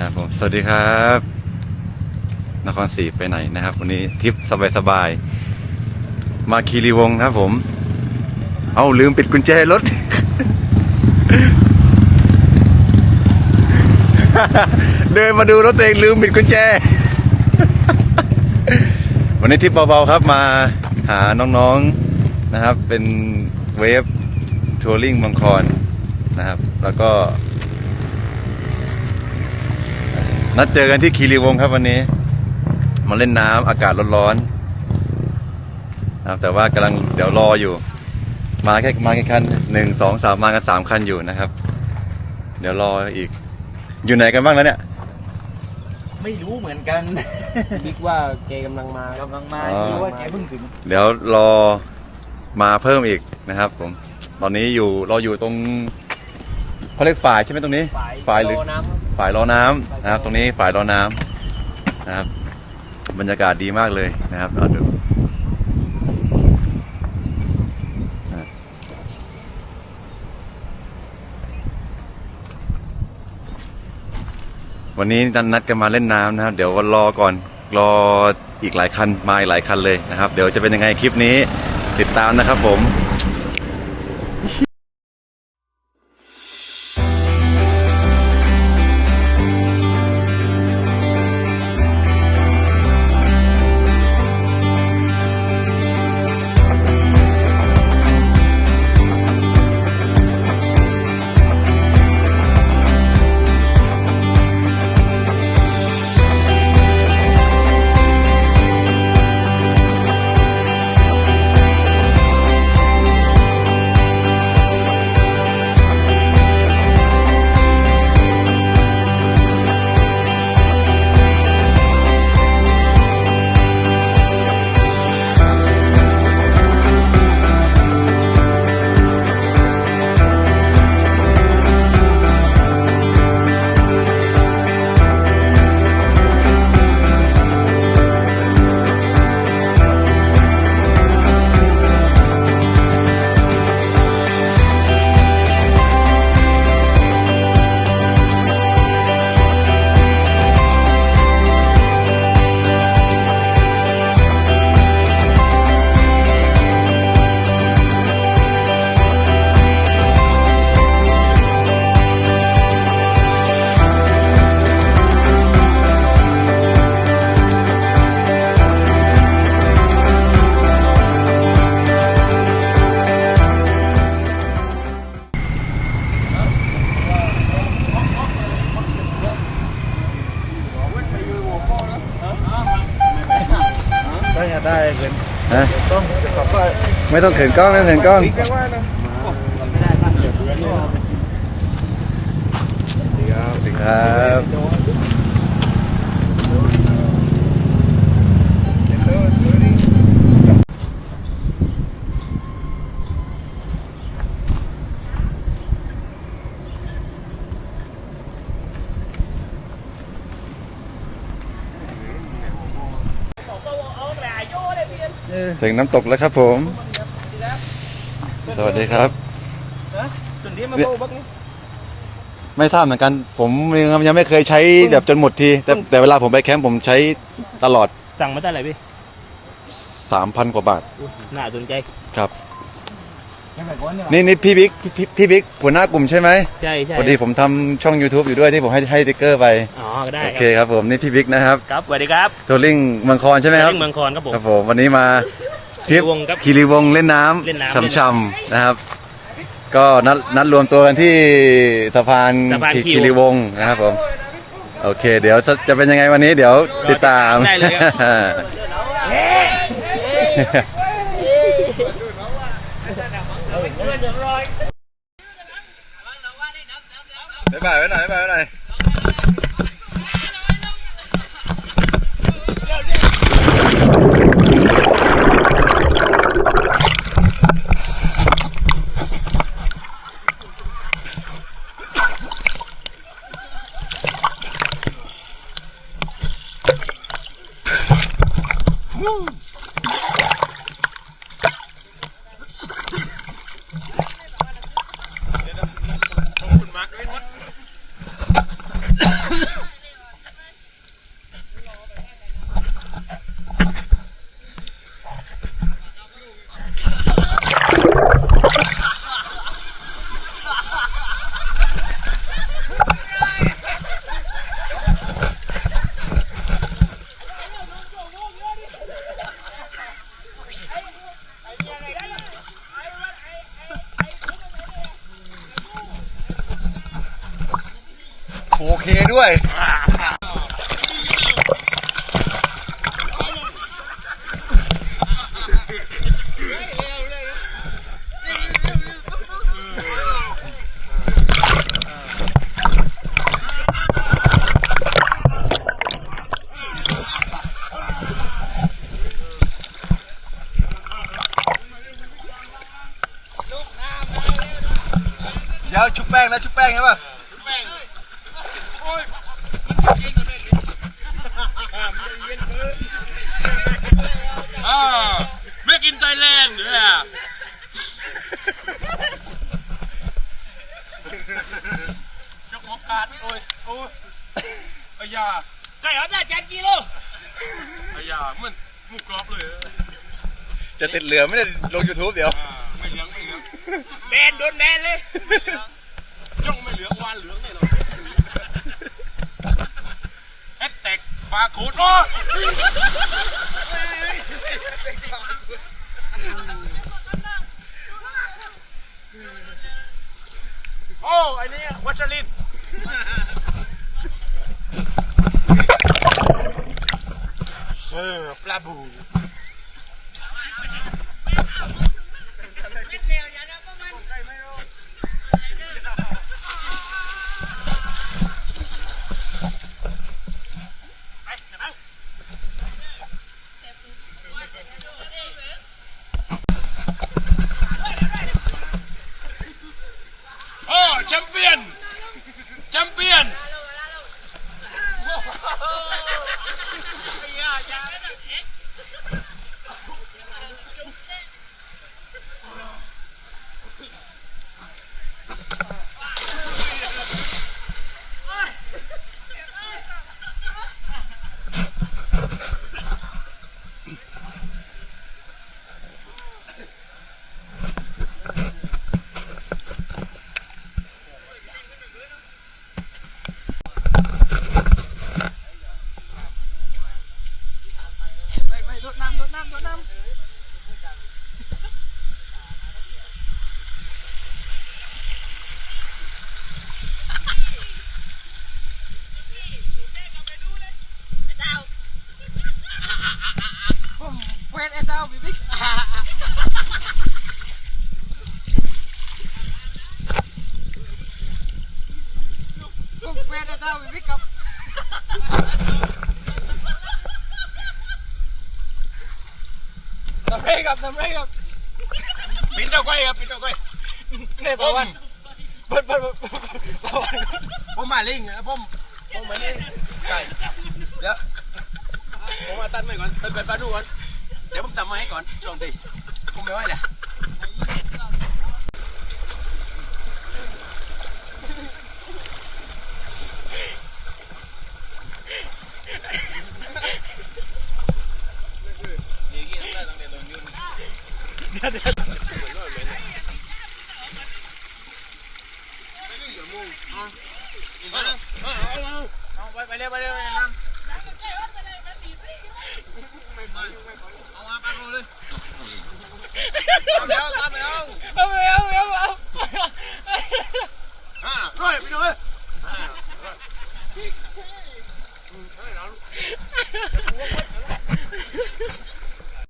นะครับผมสวัสดีครับ นครศรีไปไหนนะครับ วันนี้ทริปสบายๆมาคีรีวงนะครับผม เอาลืมปิดกุญแจรถ เดินมาดูรถตัวเองลืมปิดกุญแจ วันนี้ทริปเบาๆครับมาหาน้องๆนะครับ เป็นเวฟทัวริงมังครนะครับ แล้วก็ นัดเจอกันที่คีรีวงศ์ครับวันนี้ มาเล่นน้ำอากาศร้อนๆนะครับแต่ว่ากำลังเดี๋ยวรออยู่ มาแค่มาแค่คันหนึ่งสองสามมากันสามคันอยู่นะครับ เดี๋ยวรออีก อยู่ไหนกันบ้างแล้วเนี่ย ไม่รู้เหมือนกันบิ๊กว่าแกกำลังมากำลังมาอ๋อไม่รู้ว่าแกเพิ่งถึงเดี๋ยวรอมาเพิ่มอีกนะครับผม ตอนนี้อยู่เราอยู่ตรง เขาเรียกฝ่ายใช่ไหมตรงนี้ฝ่ายหรือโลน้ำครับฝ่ายรอน้ำนะครับ ตรงนี้ฝ่ายรอน้ำนะครับ บรรยากาศดีมากเลยนะครับเราดูนะวันนี้นัดนัดกันมาเล่นน้ำนะครับ เดี๋ยวรอก่อนรออีกหลายคันมาอีกหลายคันเลยนะครับ เดี๋ยวจะเป็นยังไงคลิปนี้ติดตามนะครับผม ฮะต้องจะขับว่าไม่ต้องเขินกล้องไม่ต้องเขินกล้องบิ๊กก็ว่านะไม่ได้ตั้งเดือดเดือนนี่ดีครับสวัสดีครับ ถึงน้ำตกแล้วครับผม สวัสดีครับจนนี้มาโบ้บักนี่ไม่ทราบเหมือนกันผมยังยังไม่เคยใช้แบบจนหมดที แต่แต่เวลาผมไปแคมป์ผมใช้ตลอดสั่งมาได้ไรพี่3,000กว่าบาท น่าสนใจครับยังไงก่อ นเนี่ยนี่นี่พี่บิ๊กพี่พี่บิ๊กหัวหน้ากลุ่มใช่ไหมใช่ใช่พอดีผมทำช่อง YouTube อยู่ด้วยที่ผมให้ให้สติ๊กเกอร์ไป อ๋อก็ได้โอเคครับผมนี่พี่บิ๊กนะครับครับสวัสดีครับทัวริงเมืองคอนใช่ไหมครับเมืองคอนครับผม ครับผมวันนี้มาทริปคีรีวงศ์ครับคีรีวงศ์เล่นน้เล่นน้ำำช่ำๆนะครับ ก็นัดนัดรวมตัวกันที่สะพานสะพานคิวคีรีวงศ์นะครับผม โอเค เดี๋ยวจะจะเป็นยังไงวันนี้เดี๋ยวติดตามได้เลยครับบ๊ายบายไว้หน่อยบ๊า ยบายไว้ ด้วยเดี๋ยวชุบแป้งนะชุบแป้งใช่ป่ะ อ่าไม่กินไทยแลนด์ด้วยอะช็อกโกแลตโอ้ ยโอ้ยอายาไก่เหรอเนี่ยเจ็ดกิโลอายามันหมูกรอบเลยจะติดเหลือไม่ได้ลง YouTube เดี๋ยวไม่เหลืองไม่เหลืองแบนโดนแบนเลยจ้องไม่เหลืองวานเหลืองแน่นอนแฮชแท็กปลาโคตรโอ้โอ้ไอ้นี่วัชรินทร์เอ อปลาบู โอ้แชมเปี้ยนแชมเปี้ยน ทำไรครับทำไรครับปิดเอาไว้ครับปิดเอาไว้เนี่ยปะวันเปิดเปิดเปิดปะวันผมมาลิงนะผมผมมาลิงใช่เดี๋ยวผมมาตัดไว้ก่อนตัดไปปลาดูก่อนเดี๋ยวผมทำมาให้ก่อนสองทีผมไม่ไหวแล้ว เอาไปไปเร็วไปเร็วน้ำเอามาปเลยเอาแล้วเอาแล้วเอา